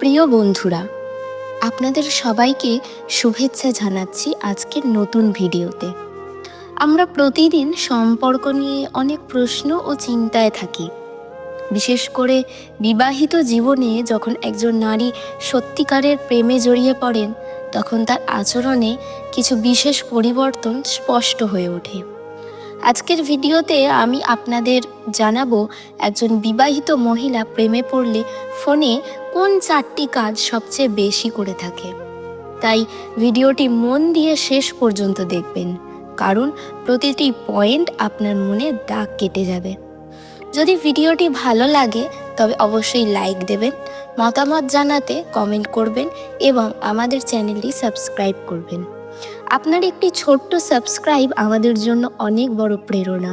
প্রিয় বন্ধুরা, আপনাদের সবাইকে শুভেচ্ছা জানাচ্ছি আজকের নতুন ভিডিওতে। আমরা প্রতিদিন সম্পর্ক নিয়ে অনেক প্রশ্ন ও চিন্তায় থাকি। বিশেষ করে বিবাহিত জীবনে যখন একজন নারী সত্যিকারের প্রেমে জড়িয়ে পড়েন, তখন তার আচরণে কিছু বিশেষ পরিবর্তন স্পষ্ট হয়ে ওঠে। আজকের ভিডিওতে আমি আপনাদের জানাব, একজন বিবাহিত মহিলা প্রেমে পড়লে ফোনে কোন চারটি কাজ সবচেয়ে বেশি করে থাকে? তাই ভিডিওটি মন দিয়ে শেষ পর্যন্ত দেখবেন, কারণ প্রতিটি পয়েন্ট আপনার মনে দাগ কেটে যাবে। যদি ভিডিওটি ভালো লাগে, তবে অবশ্যই লাইক দেবেন, মতামত জানাতে কমেন্ট করবেন এবং আমাদের চ্যানেলটি সাবস্ক্রাইব করবেন। আপনার একটি ছোট্ট সাবস্ক্রাইব আমাদের জন্য অনেক বড় প্রেরণা।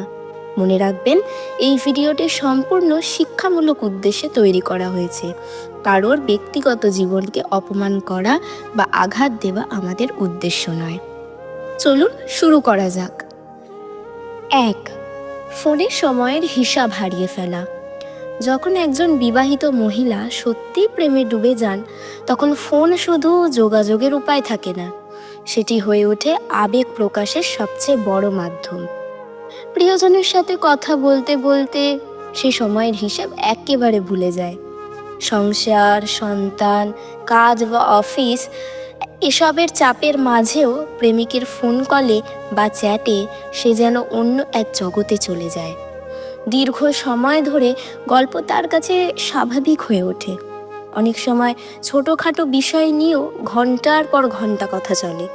মনে রাখবেন, এই ভিডিওটি সম্পূর্ণ শিক্ষামূলক উদ্দেশ্যে তৈরি করা হয়েছে। কারোর ব্যক্তিগত জীবনকে অপমান করা বা আঘাত দেওয়া আমাদের উদ্দেশ্য নয়। চলুন শুরু করা যাক। এক, ফোনে সময়ের হিসাব হারিয়ে ফেলা। যখন একজন বিবাহিত মহিলা সত্যিই প্রেমে ডুবে যান, তখন ফোন শুধু যোগাযোগের উপায় থাকে না। সেটি হয়ে ওঠে আবেগ প্রকাশের সবচেয়ে বড় মাধ্যম। প্রিয়জনের সাথে কথা বলতে বলতে সে সময়ের হিসাব একেবারে ভুলে যায়। সংসার, সন্তান, কাজ বা অফিস এসবের চাপের মাঝেও প্রেমিকের ফোন কলে বা চ্যাটে সে যেন অন্য এক জগতে চলে যায়। দীর্ঘ সময় ধরে গল্প তার কাছে স্বাভাবিক হয়ে ওঠে। অনেক সময় ছোটোখাটো বিষয় নিয়েও ঘণ্টার পর ঘণ্টা কথা চলে।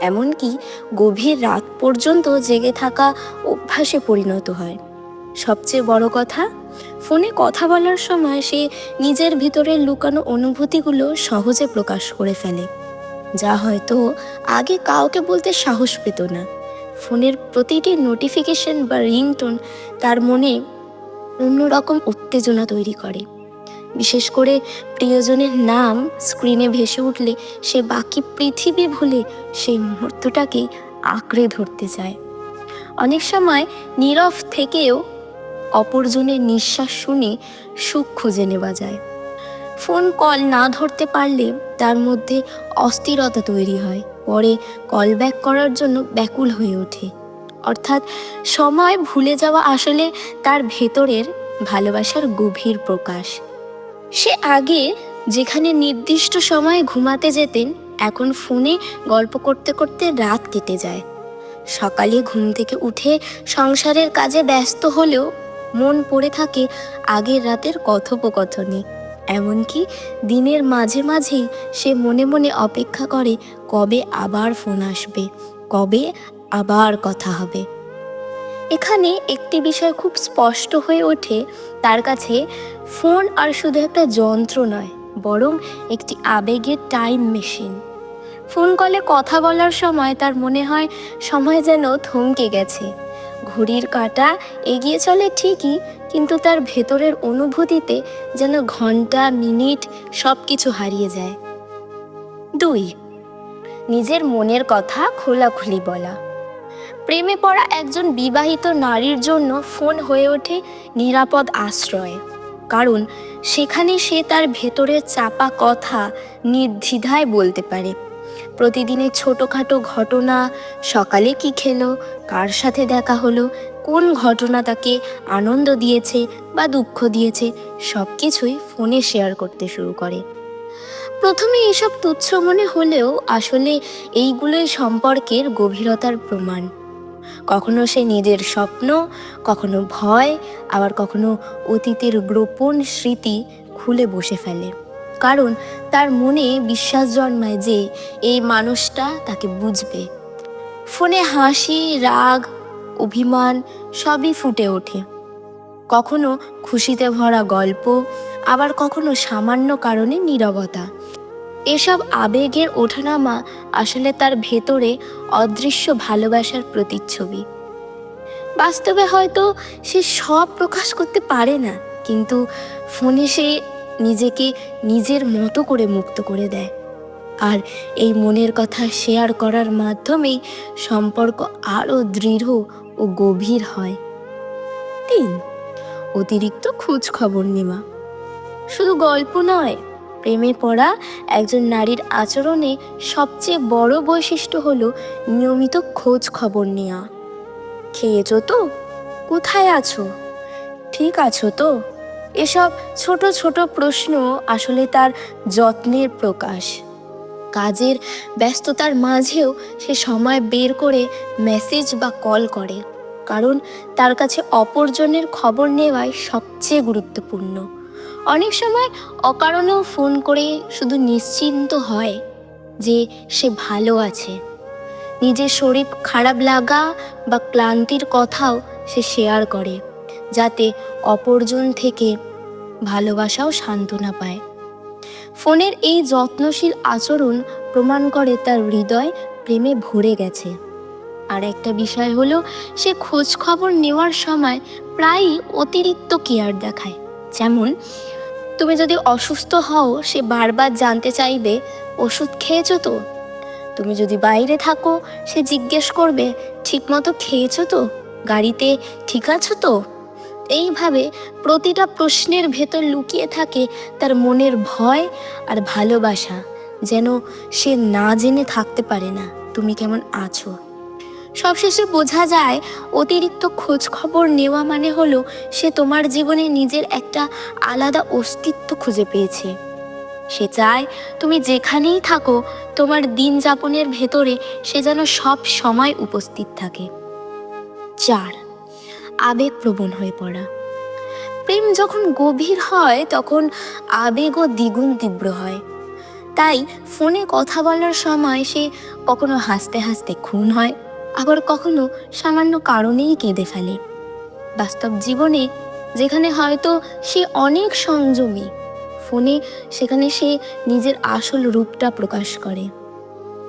এমনকি গভীর রাত পর্যন্ত জেগে থাকা অভ্যাসে পরিণত হয়। সবচেয়ে বড় কথা, ফোনে কথা বলার সময় সে নিজের ভিতরের লুকানো অনুভূতিগুলো সহজে প্রকাশ করে ফেলে। যা হয়তো আগে কাউকে বলতে সাহস পেত না। ফোনের প্রতিটি নোটিফিকেশন বা রিংটোন তার মনে অন্যরকম উত্তেজনা তৈরি করে। বিশেষ করে প্রিয়জনের নাম স্ক্রিনে ভেসে উঠলে সে বাকি পৃথিবী ভুলে সেই মুহূর্তটাকেই আঁকড়ে ধরতে চায়। অনেক সময় নীরব থেকেও অপরজনের নিঃশ্বাস শুনে সুখ খুঁজে নেওয়া যায়। ফোন কল না ধরতে পারলে তার মধ্যে অস্থিরতা তৈরি হয়, পরে কল ব্যাক করার জন্য ব্যাকুল হয়ে ওঠে। অর্থাৎ সময় ভুলে যাওয়া আসলে তার ভেতরের ভালোবাসার গভীর প্রকাশ। সে আগে যেখানে নির্দিষ্ট সময়ে ঘুমাতে যেতেন, এখন ফোনে গল্প করতে করতে রাত কেটে যায়। সকালে ঘুম থেকে উঠে সংসারের কাজে ব্যস্ত হলেও মন পড়ে থাকে আগের রাতের কথোপকথনে। এমনকি দিনের মাঝে মাঝেই সে মনে মনে অপেক্ষা করে, কবে আবার ফোন আসবে, কবে আবার কথা হবে। এখানে একটি বিষয় খুব স্পষ্ট হয়ে ওঠে, তার কাছে ফোন আর শুধু একটা যন্ত্র নয়, বরং একটি আবেগের টাইম মেশিন ফোন কলে কথা বলার সময় তার মনে হয় সময় যেন থমকে গেছে। ঘড়ির কাঁটা এগিয়ে চলে ঠিকই, কিন্তু তার ভেতরের অনুভূতিতে যেন ঘণ্টা, মিনিট সব কিছু হারিয়ে যায়। দুই, নিজের মনের কথা খোলাখুলি বলা। প্রেমে পড়া একজন বিবাহিত নারীর জন্য ফোন হয়ে ওঠে নিরাপদ আশ্রয়। কারণ সেখানে সে তার ভেতরের চাপা কথা নির্দ্বিধায় বলতে পারে। প্রতিদিনের ছোটোখাটো ঘটনা, সকালে কি খেলো, কার সাথে দেখা হলো, কোন ঘটনা তাকে আনন্দ দিয়েছে বা দুঃখ দিয়েছে সব কিছুই ফোনে শেয়ার করতে শুরু করে। প্রথমে এসব তুচ্ছ মনে হলেও আসলে এইগুলোই সম্পর্কের গভীরতার প্রমাণ। কখনো সে নিজের স্বপ্ন, কখনো ভয় আবার কখনো অতীতের গোপন স্মৃতি খুলে বসে ফেলে। কারণ তার মনে বিশ্বাস জন্মায় যে এই মানুষটা তাকে বুঝবে। ফোনে হাসি, রাগ, অভিমান সবই ফুটে ওঠে। কখনো খুশিতে ভরা গল্প, আবার কখনো সামান্য কারণে নীরবতা। এসব আবেগের ওঠানামা আসলে তার ভেতরে অদৃশ্য ভালোবাসার প্রতিচ্ছবি। বাস্তবে হয়তো সে সব প্রকাশ করতে পারে না, কিন্তু ফোনে সে নিজেকে নিজের মতো করে মুক্ত করে দেয়। আর এই মনের কথা শেয়ার করার মাধ্যমেই সম্পর্ক আরও দৃঢ় ও গভীর হয়। তিন, অতিরিক্ত খোঁজ খবর নেওয়া। শুধু গল্প নয়, প্রেমে পড়া একজন নারীর আচরণে সবচেয়ে বড় বৈশিষ্ট্য হলো নিয়মিত খোঁজ খবর নেওয়া। খেয়েছো তো? কোথায় আছো? ঠিক আছো তো? এসব ছোট ছোট প্রশ্ন আসলে তার যত্নের প্রকাশ। কাজের ব্যস্ততার মাঝেও সে সময় বের করে মেসেজ বা কল করে, কারণ তার কাছে অপরজনের খবর নেওয়াই সবচেয়ে গুরুত্বপূর্ণ। অনেক সময় অকারণেও ফোন করে শুধু নিশ্চিন্ত হয় যে সে ভালো আছে। নিজের শরীর খারাপ লাগা বা ক্লান্তির কথাও সে শেয়ার করে, যাতে অপরজন থেকে ভালোবাসাও সান্ত্বনা পায়। ফোনের এই যত্নশীল আচরণ প্রমাণ করে তার হৃদয় প্রেমে ভরে গেছে। আর একটা বিষয় হলো, সে খোঁজ খবর নেওয়ার সময় প্রায়ই অতিরিক্ত কেয়ার দেখায়। যেমন, তুমি যদি অসুস্থ হও, সে বারবার জানতে চাইবে, ওষুধ খেয়েছো তো? তুমি যদি বাইরে থাকো, সে জিজ্ঞেস করবে ঠিকমতো খেয়েছো তো? গাড়িতে ঠিক আছো তো? এইভাবে প্রতিটা প্রশ্নের ভেতর লুকিয়ে থাকে তার মনের ভয় আর ভালোবাসা, যেন সে না জেনে থাকতে পারে না, তুমি কেমন আছো? সবশেষে বোঝা যায়, অতিরিক্ত খোঁজ খবর নেওয়া মানে হলো সে তোমার জীবনে নিজের একটা আলাদা অস্তিত্ব খুঁজে পেয়েছে। সে চায় তুমি যেখানেই থাকো, তোমার দিন যাপনের ভেতরে সে যেন সব সময় উপস্থিত থাকে। চার, আবেগপ্রবণ হয়ে পড়া। প্রেম যখন গভীর হয়, তখন আবেগও দ্বিগুণ তীব্র হয়। তাই ফোনে কথা বলার সময় সে কখনো হাসতে হাসতে খুন হয়, আবার কখনো সামান্য কারণেই কেঁদে ফেলে। বাস্তব জীবনে যেখানে হয়তো সে অনেক সংযমী ফোনে সেখানে সে নিজের আসল রূপটা প্রকাশ করে।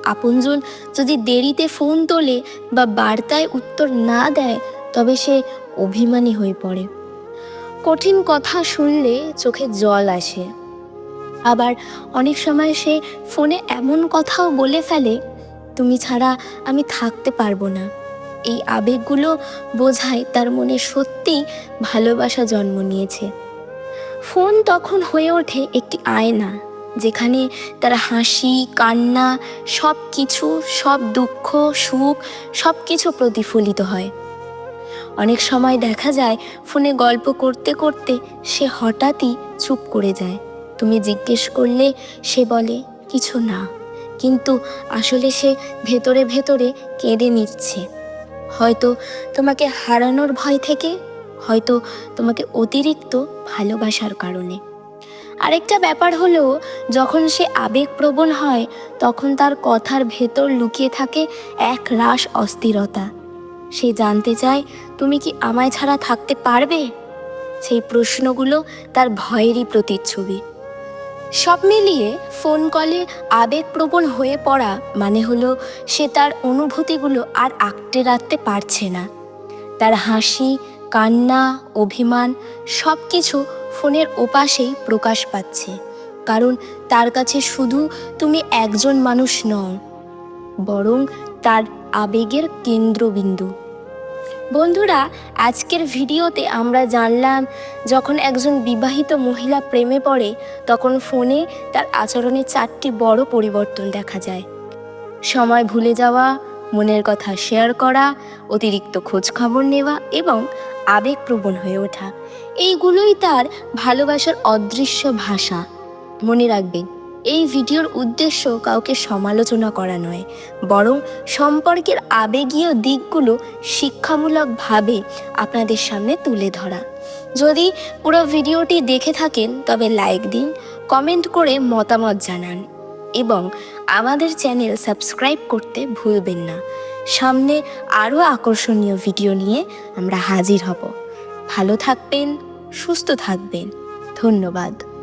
আপনজন যদি দেরিতে ফোন তোলে বা বার্তায় উত্তর না দেয়, তবে সে অভিমানী হয়ে পড়ে। কঠিন কথা শুনলে চোখে জল আসে। আবার অনেক সময় সে ফোনে এমন কথাও বলে ফেলে, তুমি ছাড়া আমি থাকতে পারব না। এই আবেগগুলো বোঝায় তার মনে সত্যিই ভালোবাসা জন্ম নিয়েছে। ফোন তখন হয়ে ওঠে একটি আয়না, যেখানে তার হাসি, কান্না সব কিছু সব দুঃখ, সুখ সব কিছু প্রতিফলিত হয়। অনেক সময় দেখা যায়, ফোনে গল্প করতে করতে সে হঠাৎই চুপ করে যায়। তুমি জিজ্ঞেস করলে, সে বলে, কিছু না। কিন্তু আসলে সে ভেতরে ভেতরে কেঁদে নিচ্ছে। হয়তো তোমাকে হারানোর ভয় থেকে হয়তো তোমাকে অতিরিক্ত ভালোবাসার কারণে। আরেকটা ব্যাপার হলো, যখন সে আবেগপ্রবণ হয়, তখন তার কথার ভেতর লুকিয়ে থাকে এক রাস অস্থিরতা। সে জানতে চায়, তুমি কি আমায় ছাড়া থাকতে পারবে? সেই প্রশ্নগুলো তার ভয়েরই প্রতিচ্ছবি। সব মিলিয়ে ফোন কলে আবেগপ্রবণ হয়ে পড়া মানে হলো, সে তার অনুভূতিগুলো আর আঁকড়ে রাখতে পারছে না। তার হাসি কান্না, অভিমান সব কিছু ফোনের ওপাশেই প্রকাশ পাচ্ছে। কারণ তার কাছে শুধু তুমি একজন মানুষ নও, বরং তার আবেগের কেন্দ্রবিন্দু। বন্ধুরা, আজকের ভিডিওতে আমরা জানলাম, যখন একজন বিবাহিত মহিলা প্রেমে পড়ে, তখন ফোনে তার আচরণে চারটি বড় পরিবর্তন দেখা যায়। সময় ভুলে যাওয়া, মনের কথা শেয়ার করা, অতিরিক্ত খোঁজ খবর নেওয়া এবং আবেগপ্রবণ হয়ে ওঠা। এইগুলোই তার ভালোবাসার অদৃশ্য ভাষা। মনে রাখবেন এই ভিডিওর উদ্দেশ্য কাউকে সমালোচনা করা নয়, বরং সম্পর্কের আবেগীয় দিকগুলো শিক্ষামূলকভাবে আপনাদের সামনে তুলে ধরা। যদি পুরো ভিডিওটি দেখে থাকেন, তবে লাইক দিন, কমেন্ট করে মতামত জানান। এবং আমাদের চ্যানেল সাবস্ক্রাইব করতে ভুলবেন না। সামনে আরও আকর্ষণীয় ভিডিও নিয়ে আমরা হাজির হব। ভালো থাকবেন সুস্থ থাকবেন। ধন্যবাদ।